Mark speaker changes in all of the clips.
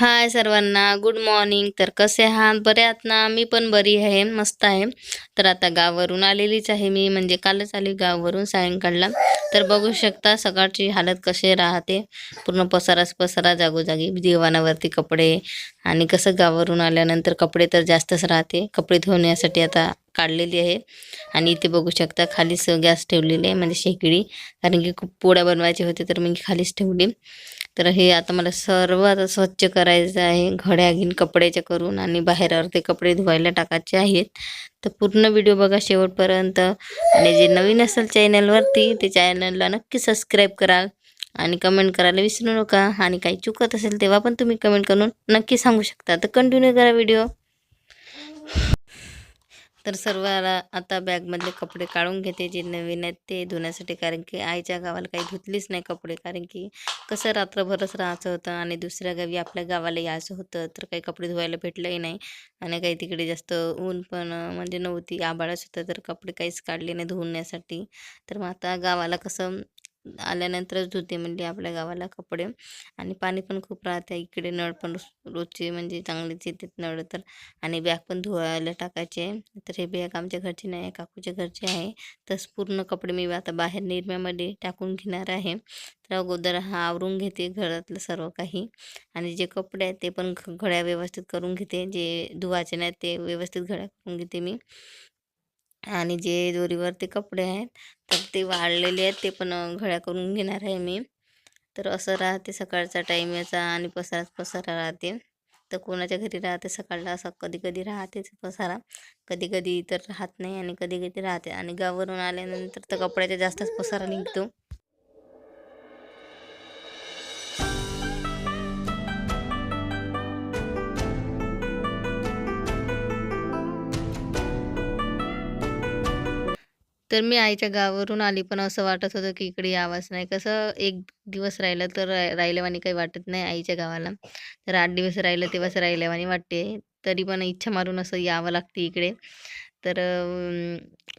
Speaker 1: हाय सर्वांना good morning तर कसे आहात? बरे आहात ना? मी पण बरी आहे मस्त आहे. तर आता गावावरून आलेलीच आहे मी म्हणजे कालच आली गावावरून सायंकाळला. तर बघू शकता सकाळची हालत कसे राहते. पूर्ण पसाराच पसारा जागोजागी दिवाणावरती कपडे. आणि कसं गावावरून आल्यानंतर कपडे तर जास्तच राहते. कपडे धुवण्यासाठी आता काढलेली आहे. आणि इथे बघू शकता खालीच गॅस ठेवलेली आहे म्हणजे शेगडी. कारण की खूप पोळ्या बनवायचे होते तर मी खालीच ठेवली. तर हे आता मला सर्व आता स्वच्छ करायचं आहे. घड्या घेऊन कपड्याच्या करून आणि बाहेर ते कपडे धुवायला टाकायचे आहेत. तर पूर्ण व्हिडिओ बघा शेवटपर्यंत. आणि जे नवीन असेल चॅनलवरती ते चॅनलला नक्की सबस्क्राईब करा आणि कमेंट करायला विसरू नका. आणि काही चुकत असेल तेव्हा पण तुम्ही कमेंट करून नक्की सांगू शकता. तर कंटिन्यू करा व्हिडिओ. तर सर्वाला आता बॅगमधले कपडे काढून घेते जे नवीन आहेत ते धुण्यासाठी कारण की आईच्या गावाला काही धुतलीच नाही कपडे कारण की कसं रात्रभरच राहायचं होतं आणि दुसऱ्या गावी आपल्या गावाला यायचं होतं तर काही कपडे धुवायला भेटलंही नाही. आणि काही तिकडे जास्त ऊन पण म्हणजे नव्हती आबाळच होतं तर कपडे काहीच काढले नाही धुण्यासाठी. तर मग आता गावाला कसं आल्यानंतरच धुते म्हणजे आपल्या गावाला कपडे. आणि पाणी पण खूप राहते इकडे नळ पण रोजचे म्हणजे चांगलेच येतात नळ तर. आणि बॅग पण धुवायला टाकायचे. तर हे बॅग आमच्या घरचे नाही आहे काकूच्या घरचे आहे. तस पूर्ण कपडे मी आता बाहेर निरम्यामध्ये टाकून घेणार आहे. तर अगोदर हा आवरून घेते घरातलं सर्व काही. आणि जे कपडे आहेत ते पण घड्या व्यवस्थित करून घेते. जे धुवायचे नाहीत ते व्यवस्थित घड्या करून घेते मी. आणि जे दोरीवरती कपडे आहेत तर ते वाळलेले आहेत ते पण घड्या करून घेणार आहे मी. तर असं राहते सकाळचा टाईम याचा आणि पसाराच पसारा राहते. तर कोणाच्या घरी राहते सकाळला असं कधी कधी राहतेच पसारा. कधी कधी तर राहत नाही आणि कधी कधी राहते. आणि गावावरून आल्यानंतर तर कपड्याचा जास्तच पसारा निघतो. तर मी आईच्या गावावरून आली पण असं वाटत होतं की इकडे यावंच नाही. कसं एक दिवस राहिलं तर राहिल्यावानी काही वाटत नाही आईच्या गावाला. तर आठ दिवस राहिलं तेव्हाच राहिल्यावानी वाटते. तरी पण इच्छा मारून असं यावं लागते इकडे. तर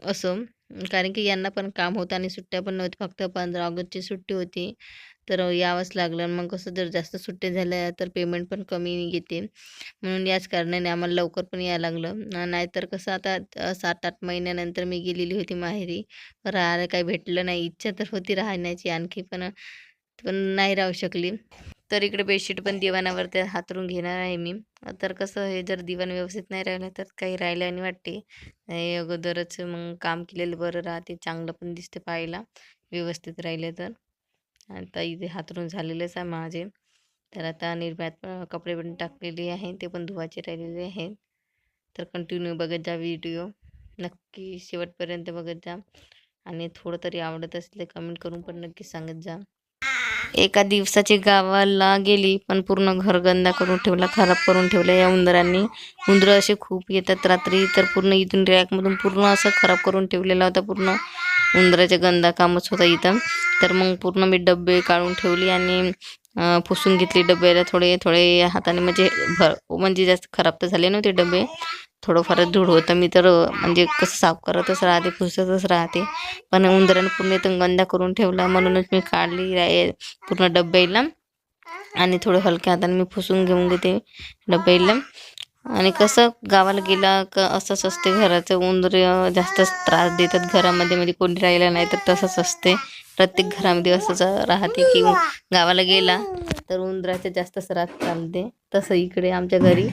Speaker 1: असं. कारण की यांना पण काम होतं आणि सुट्ट्या पण नव्हत्या. फक्त पंधरा ऑगस्टची सुट्टी होती. तर यावंच लागलं मग कसं जर जास्त सुट्ट्या झाल्या तर पेमेंट पण कमी येते. म्हणून याच कारणाने आम्हाला लवकर पण यायला लागलं. नाहीतर कसं आता सात आठ महिन्यानंतर मी गेलेली होती माहेरी. राहायला काही भेटलं नाही. इच्छा तर होती राहण्याची आणखी पण पण नाही राहू शकली. तर इकडे बेडशीट पण दिवाणावरती हातरून घेणार आहे मी. तर कसं हे जर दिवाण व्यवस्थित नाही राहिलं तर काही राहिलं आणि वाटते. हे अगोदरच मग काम केलेलं बरं राहते. चांगलं पण दिसते पाहायला. व्यवस्थित राहिले तर. आता इथे हातरून झालेलेच आहे माझे. तर आता निर्म्यात कपडे पण टाकलेले आहे ते पण धुवायचे राहिलेले आहेत. तर कंटिन्यू बघत जा व्हिडिओ नक्की शेवटपर्यंत बघत जा. आणि थोडं तरी आवडत असले कमेंट करून पण नक्की सांगत जा. एका दिवसाची गावाला गेली पण पूर्ण घर गंदा करून ठेवला खराब करून ठेवला. या उंदरांनी उंदरं असे खूप येतात रात्री तर पूर्ण इथून रॅकमधून पूर्ण असं खराब करून ठेवलेला होता पूर्ण. उंदराच्या गंदा कामच होता इथं. तर मग पूर्ण मी डबे काढून ठेवली आणि पुसून घेतली डब्याला थोडे थोडे हाताने. म्हणजे भर म्हणजे जास्त खराब तर झाले नव्हते डबे. थोडंफार धूळ होतं. मी तर म्हणजे कसं साफ करतच राहते पुसतच राहते. पण उंदराने पूर्ण इथं गंदा करून ठेवला. म्हणूनच मी काढली पूर्ण डब्याला. आणि थोडं हलक्या हाताने मी पुसून घेऊन घेते डब्याला. आणि कसं गावाला गेला का असंच असते घराचं उंदर जास्तच त्रास देतात घरामध्ये म्हणजे कोणी राहिलं नाही तर तसंच असते. प्रत्येक घरामध्ये असंच राहते की गावाला गेला तर उंदराचा जास्तच रात चालते. तसं इकडे आमच्या घरी.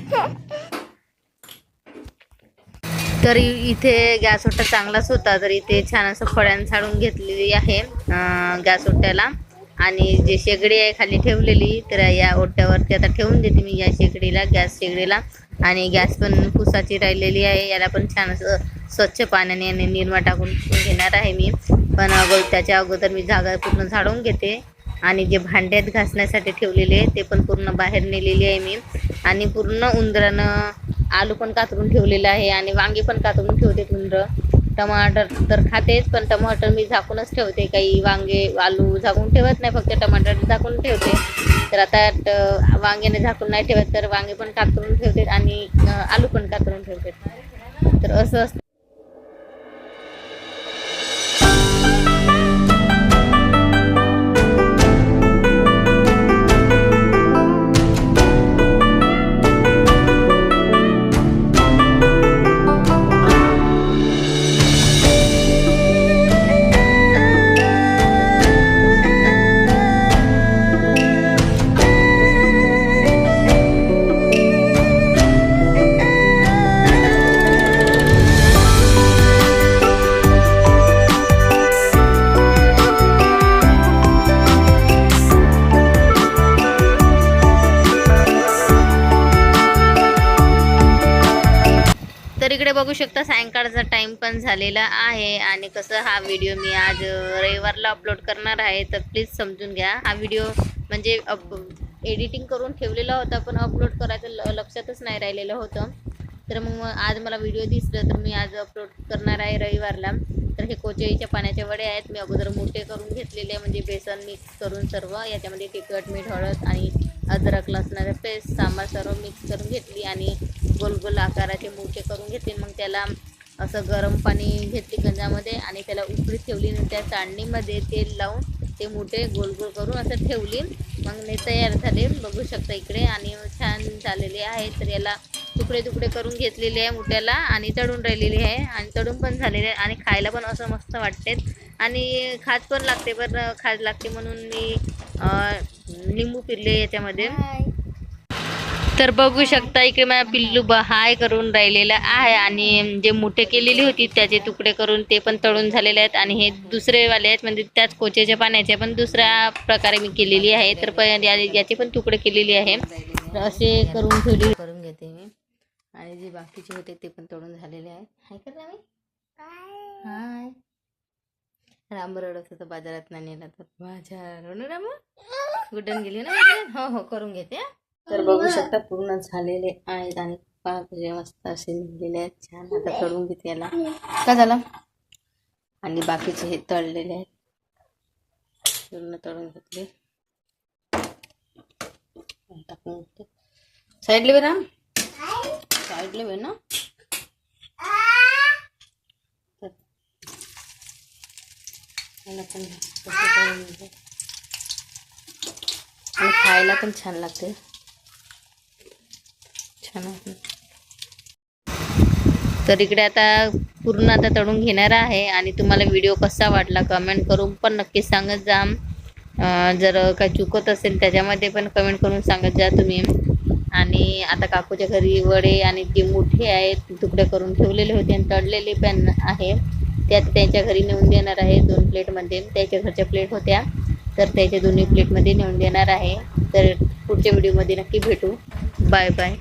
Speaker 1: तर इथे गॅस ओट्टा चांगलाच होता तर इथे छान असं फळ्यान झाडून घेतलेली आहे गॅस ओट्ट्याला आणि जे शेगडी आहे खाली ठेवलेली तर या ओट्यावरती आता ठेवून देते मी या शेगडीला गॅस शेगडीला. आणि गॅस पण पुसाची राहिलेली आहे याला पण छान असं स्वच्छ पाण्याने आणि निरमा टाकून घेणार आहे मी. पण अगो त्याच्या अगोदर मी जागा पूर्ण झाडून घेते. आणि जे भांड्यात घासण्यासाठी ठेवलेले ते पण पूर्ण बाहेर नेलेली आहे मी. आणि पूर्ण उंदरानं आलू पण कातरून ठेवलेलं आहे आणि वांगे पण कातरून ठेवते उंदरं. टमाटर तर खातेच पण टमाटर मी झाकूनच ठेवते. काही वांगे आलू झाकून ठेवत नाही फक्त टमाटर झाकून ठेवते. तर आता वांग्याने झाकून नाही ठेवत तर वांगे पण कातरून ठेवते आणि आलू पण कातरून ठेवते. तर असं असतं. इकडे बघू शकता सायंकाळचा टाइम पण झालेला आहे आणि कसं हा व्हिडिओ मी आज रविवारला अपलोड करणार आहे तर प्लीज समजून घ्या. हा व्हिडिओ म्हणजे एडिटिंग करून ठेवलेला होता पण अपलोड करायचं ल- लक्षातच नाही राहिलेलं होतं. तर मग आज मला व्हिडिओ दिसलं तर मी आज अपलोड करणार आहे रविवारला. तर हे कोचईच्या पाण्याचे वडे आहेत. मी अगोदर मोठे करून घेतलेले म्हणजे बेसन मिक्स करून सर्व. याच्यामध्ये तिखट मीठ हळद आणि अद्रक लसणाचं पेस्ट सांबार सर्व मिक्स करून घेतली आणि गोल गोल आकाराचे मोठे करून घेतली. मग त्याला असं गरम पाणी घेतली गंजामध्ये आणि त्याला उकळी ठेवली आणि त्या चाळणीमध्ये तेल लावून ते मोठे गोल गोल करून असं ठेवली. मग मी तयार झाले. बघू शकता इकडे आणि छान झालेले आहे तर याला तुकडे तुकडे करून घेतलेले आहे मोठ्याला आणि तळून राहिलेली आहे आणि तळून पण झालेले आहे आणि खायला पण असं मस्त वाटते. आणि खाज पण लागते पण खाज लागते म्हणून मी लिंबू पिरले याच्यामध्ये. तर बघू शकता इकडे माझा पिल्लू हाय करून राहिलेला आहे आणि जे मोठे केलेली होती त्याचे तुकडे करून ते पण तळून झालेले आहेत आणि हे दुसरे वाले आहेत. म्हणजे त्याच कोचेच्या पाण्याचे पण दुसऱ्या प्रकारे मी केलेली आहे. तर याचे पण तुकडे केलेले आहे. तर असे करून ठेवले. करून घेते मी. आणि जे बाकीचे होते ते पण तळून झालेले आहेत. हाय. राम रडत होतं बाजारात नाही नेला तर. बाजार ना राम कुठून गेली ना हो हो करून घेते तर बघू शकता पूर्ण झालेले आहेत आणि पाक जे म्हणजे मस्त असे निघलेले आहेत. छान आता तळून घेते याला. का झालं? आणि बाकीचे हे तळलेले आहेत. पूर्ण तळून घेतले. टाकून घेते साईडले बे राम. साईडले बे ना. याला पण आणि खायला पण छान लागते. छान तर इकडे आता पूर्ण आता तळून घेणार आहे आणि तुम्हाला व्हिडिओ कसा वाटला कमेंट करून पण नक्की सांगत जा. जर काही चुकत असेल त्याच्यामध्ये पण कमेंट करून सांगत जा तुम्ही. आणि आता काकूच्या घरी वडे आणि जे मोठे आहेत तुकडे करून ठेवलेले होते आणि तळलेले पण आहे. त्यात त्यांच्या घरी नेऊन देणार आहे दोन प्लेटमध्ये त्याच्या घरच्या प्लेट होत्या. तर त्याच्या दोन्ही प्लेटमध्ये नेऊन देणार आहे. तर पुढच्या व्हिडिओमध्ये नक्की भेटू. Bye bye